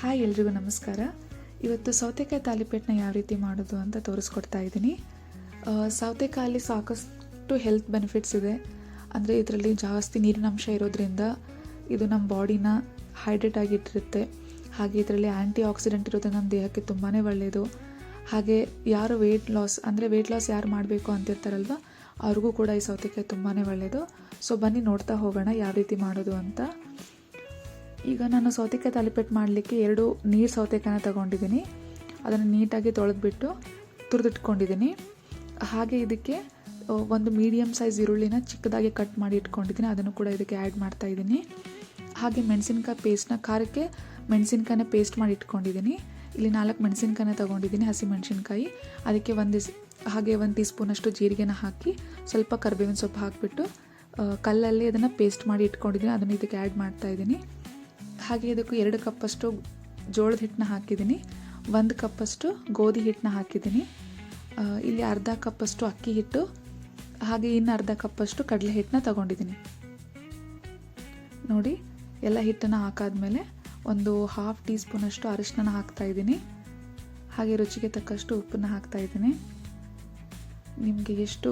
Hi ಎಲ್ರಿಗೂ ನಮಸ್ಕಾರ. ಇವತ್ತು ಸೌತೆಕಾಯಿ ತಾಲಿಪೇಟನ್ನ ಯಾವ ರೀತಿ ಮಾಡೋದು ಅಂತ ತೋರಿಸ್ಕೊಡ್ತಾ ಇದ್ದೀನಿ. ಸೌತೆಕಾಯಲ್ಲಿ ಸಾಕಷ್ಟು ಹೆಲ್ತ್ ಬೆನಿಫಿಟ್ಸ್ ಇದೆ. ಅಂದರೆ ಇದರಲ್ಲಿ ಜಾಸ್ತಿ ನೀರಿನಂಶ ಇರೋದ್ರಿಂದ ಇದು ನಮ್ಮ ಬಾಡಿನ ಹೈಡ್ರೇಟ್ ಆಗಿಟ್ಟಿರುತ್ತೆ. ಹಾಗೆ ಇದರಲ್ಲಿ ಆ್ಯಂಟಿ ಆಕ್ಸಿಡೆಂಟ್ ಇರೋದು ನಮ್ಮ ದೇಹಕ್ಕೆ ತುಂಬಾ ಒಳ್ಳೆಯದು ಹಾಗೆ ಯಾರು ವೆಯ್ಟ್ ಲಾಸ್ ಅಂದರೆ ವೆಯ್ಟ್ ಲಾಸ್ ಯಾರು ಮಾಡಬೇಕು ಅಂತಿರ್ತಾರಲ್ವ, ಅವ್ರಿಗೂ ಕೂಡ ಈ ಸೌತೆಕಾಯಿ ತುಂಬಾ ಒಳ್ಳೆಯದು ಸೊ ಬನ್ನಿ ನೋಡ್ತಾ ಹೋಗೋಣ ಯಾವ ರೀತಿ ಮಾಡೋದು ಅಂತ. ಈಗ ನಾನು ಸೌತೆಕಾಯಿ ತಾಲಿಪೆಟ್ಟು ಮಾಡಲಿಕ್ಕೆ ಎರಡು ನೀರು ಸೌತೆಕಾಯಿನ ತಗೊಂಡಿದ್ದೀನಿ. ಅದನ್ನು ನೀಟಾಗಿ ತೊಳೆದ್ಬಿಟ್ಟು ತುರಿದಿಟ್ಕೊಂಡಿದ್ದೀನಿ. ಹಾಗೆ ಇದಕ್ಕೆ ಒಂದು ಮೀಡಿಯಮ್ ಸೈಜ್ ಈರುಳ್ಳಿನ ಚಿಕ್ಕದಾಗಿ ಕಟ್ ಮಾಡಿ ಇಟ್ಕೊಂಡಿದ್ದೀನಿ. ಅದನ್ನು ಕೂಡ ಇದಕ್ಕೆ ಆ್ಯಡ್ ಮಾಡ್ತಾ ಇದ್ದೀನಿ. ಹಾಗೆ ಮೆಣಸಿನ್ಕಾಯಿ ಪೇಸ್ಟ್ನ, ಖಾರಕ್ಕೆ ಮೆಣಸಿನ್ಕಾಯಿನ ಪೇಸ್ಟ್ ಮಾಡಿ ಇಟ್ಕೊಂಡಿದ್ದೀನಿ. ಇಲ್ಲಿ ನಾಲ್ಕು ಮೆಣಸಿನ್ಕಾಯಿನ ತೊಗೊಂಡಿದ್ದೀನಿ, ಹಸಿ ಮೆಣಸಿನ್ಕಾಯಿ. ಅದಕ್ಕೆ ಒಂದು ಹಾಗೆ ಒಂದು ಟೀ ಸ್ಪೂನಷ್ಟು ಜೀರಿಗೆನ ಹಾಕಿ ಸ್ವಲ್ಪ ಕರಿಬೇವಿನ ಸೊಪ್ಪು ಹಾಕಿಬಿಟ್ಟು ಕಲ್ಲಲ್ಲಿ ಅದನ್ನು ಪೇಸ್ಟ್ ಮಾಡಿ ಇಟ್ಕೊಂಡಿದ್ದೀನಿ. ಅದನ್ನು ಇದಕ್ಕೆ ಆ್ಯಡ್ ಮಾಡ್ತಾ ಇದ್ದೀನಿ. ಹಾಗೆ ಇದಕ್ಕೂ ಎರಡು ಕಪ್ಪಷ್ಟು ಜೋಳದ ಹಿಟ್ಟನ್ನ ಹಾಕಿದ್ದೀನಿ. ಒಂದು ಕಪ್ಪಷ್ಟು ಗೋಧಿ ಹಿಟ್ಟನ್ನ ಹಾಕಿದ್ದೀನಿ. ಇಲ್ಲಿ ಅರ್ಧ ಕಪ್ಪಷ್ಟು ಅಕ್ಕಿ ಹಿಟ್ಟು, ಹಾಗೆ ಇನ್ನು ಅರ್ಧ ಕಪ್ಪಷ್ಟು ಕಡಲೆ ಹಿಟ್ಟನ್ನ ತಗೊಂಡಿದ್ದೀನಿ. ನೋಡಿ, ಎಲ್ಲ ಹಿಟ್ಟನ್ನು ಹಾಕಾದ್ಮೇಲೆ ಒಂದು ಹಾಫ್ ಟೀ ಸ್ಪೂನಷ್ಟು ಅರಿಶಿನ ಹಾಕ್ತಾ ಇದ್ದೀನಿ. ಹಾಗೆ ರುಚಿಗೆ ತಕ್ಕಷ್ಟು ಉಪ್ಪನ್ನು ಹಾಕ್ತಾ ಇದ್ದೀನಿ. ನಿಮಗೆ ಎಷ್ಟು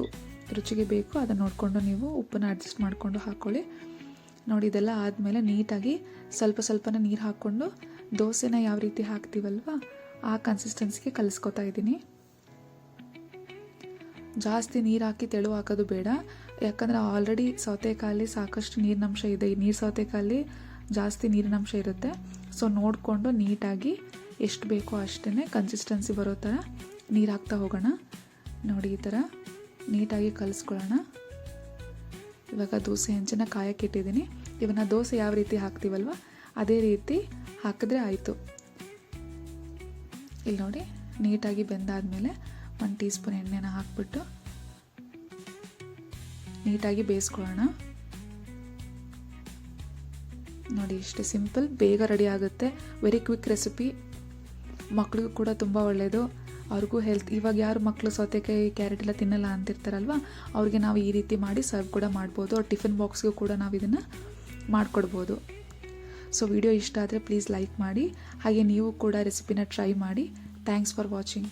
ರುಚಿಗೆ ಬೇಕೋ ಅದನ್ನು ನೋಡಿಕೊಂಡು ನೀವು ಉಪ್ಪನ್ನು ಅಡ್ಜಸ್ಟ್ ಮಾಡಿಕೊಂಡು ಹಾಕ್ಕೊಳ್ಳಿ ನೋಡಿ, ಇದೆಲ್ಲ ಆದಮೇಲೆ ನೀಟಾಗಿ ಸ್ವಲ್ಪ ಸ್ವಲ್ಪನೇ ನೀರು ಹಾಕ್ಕೊಂಡು ದೋಸೆನ ಯಾವ ರೀತಿ ಹಾಕ್ತೀವಲ್ವ, ಆ ಕನ್ಸಿಸ್ಟೆನ್ಸಿಗೆ ಕಲಿಸ್ಕೊತಾ ಇದ್ದೀನಿ ಜಾಸ್ತಿ ನೀರು ಹಾಕಿ ತೆಳು ಹಾಕೋದು ಬೇಡ. ಯಾಕಂದರೆ ಆಲ್ರೆಡಿ ಸೌತೆಕಾಯಲ್ಲಿ ಸಾಕಷ್ಟು ನೀರಿನಂಶ ಇದೆ. ಈ ನೀರು ಸೌತೆಕಾಯಲ್ಲಿ ಜಾಸ್ತಿ ನೀರಿನಂಶ ಇರುತ್ತೆ. ಸೊ ನೋಡಿಕೊಂಡು ನೀಟಾಗಿ ಎಷ್ಟು ಬೇಕೋ ಅಷ್ಟೇ ಕನ್ಸಿಸ್ಟೆನ್ಸಿ ಬರೋ ಥರ ನೀರು ಹಾಕ್ತಾ ಹೋಗೋಣ. ನೋಡಿ, ಈ ಥರ ನೀಟಾಗಿ ಕಲಿಸ್ಕೊಳ್ಳೋಣ. ಇವಾಗ ದೋಸೆ ಹೆಂಚನ್ನು ಕಾಯಕ್ಕೆ ಇಟ್ಟಿದ್ದೀನಿ. ಇವನ್ನ ದೋಸೆ ಯಾವ ರೀತಿ ಹಾಕ್ತೀವಲ್ವ? ಅದೇ ರೀತಿ ಹಾಕಿದ್ರೆ ಆಯಿತು. ಇಲ್ಲಿ ನೋಡಿ, ನೀಟಾಗಿ ಬೆಂದಾದಮೇಲೆ ಒಂದು ಟೀ ಸ್ಪೂನ್ ಎಣ್ಣೆನ ಹಾಕ್ಬಿಟ್ಟು ನೀಟಾಗಿ ಬೇಯಿಸ್ಕೊಳ್ಳೋಣ. ನೋಡಿ, ಇಷ್ಟು ಸಿಂಪಲ್, ಬೇಗ ರೆಡಿ ಆಗುತ್ತೆ. ವೆರಿ ಕ್ವಿಕ್ ರೆಸಿಪಿ ಮಕ್ಕಳಿಗೂ ಕೂಡ ತುಂಬ ಒಳ್ಳೆಯದು ಅವ್ರಿಗೂ ಹೆಲ್ತ್ ಇವಾಗ ಯಾರು ಮಕ್ಕಳು ಸೌತೆಕಾಯಿ ಕ್ಯಾರೆಟ್ ಎಲ್ಲ ತಿನ್ನಲ್ಲ ಅಂತಿರ್ತಾರಲ್ವ, ಅವ್ರಿಗೆ ನಾವು ಈ ರೀತಿ ಮಾಡಿ ಸರ್ವ್ ಕೂಡ ಮಾಡ್ಬೋದು. ಅವ್ರ ಟಿಫಿನ್ ಬಾಕ್ಸ್ಗೂ ಕೂಡ ನಾವು ಇದನ್ನು ಮಾಡಿಕೊಡ್ಬೋದು. ಸೊ ವಿಡಿಯೋ ಇಷ್ಟ ಆದರೆ ಪ್ಲೀಸ್ ಲೈಕ್ ಮಾಡಿ, ಹಾಗೆ ನೀವು ಕೂಡ ರೆಸಿಪಿನ ಟ್ರೈ ಮಾಡಿ. Thanks for watching